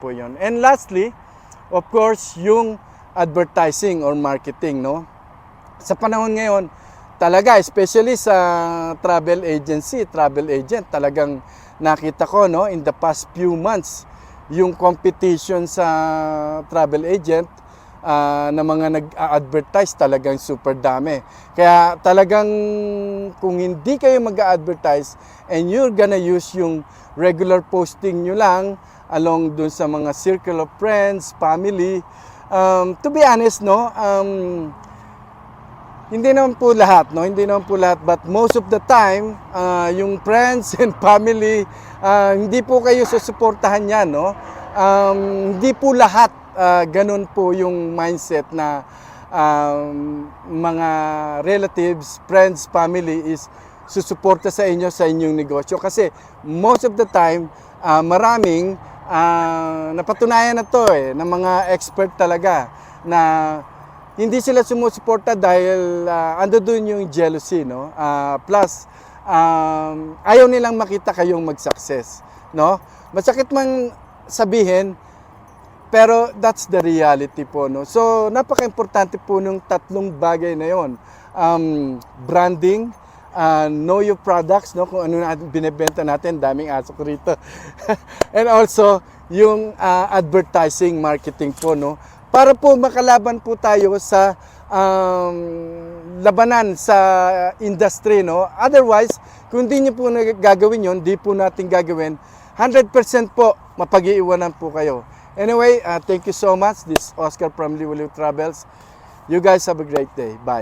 po yun. And lastly, of course, yung advertising or marketing, no? Sa panahon ngayon, talaga, especially sa travel agency, travel agent, talagang nakita ko, no, in the past few months, yung competition sa travel agent ah, na mga nag-advertise talagang super dami. Kaya talagang kung hindi kayo mag-advertise and you're gonna use yung regular posting nyo lang along dun sa mga circle of friends, family, um, to be honest, no, um, hindi naman po lahat, no? Hindi naman po lahat, but most of the time, ah, yung friends and family, ah, hindi po kayo susuportahan yan, no? Um, hindi po lahat ah, ganun po yung mindset na um, mga relatives, friends, family is susuporta sa inyo sa inyong negosyo. Kasi most of the time, ah, maraming ah, napatunayan na to eh, ng mga expert talaga na hindi sila sumusuporta dahil uh, ando doon yung jealousy, no? Ah, plus, um, ayaw nilang makita kayong mag-success, no? Masakit man sabihin, pero that's the reality po, no? So, napaka-importante po nung tatlong bagay na yon. Um, branding, uh, know your products, no? Kung ano na binebenta natin, daming aso rito. And also, yung uh, advertising marketing po, no? Para po makalaban po tayo sa um, labanan sa industry, no? Otherwise, kung di nyo po gagawin yon, di po natin gagawin, 100% po mapag-iiwanan po kayo. Anyway, uh, thank you so much. This is Oscar from Liwaliw Travels. You guys have a great day. Bye.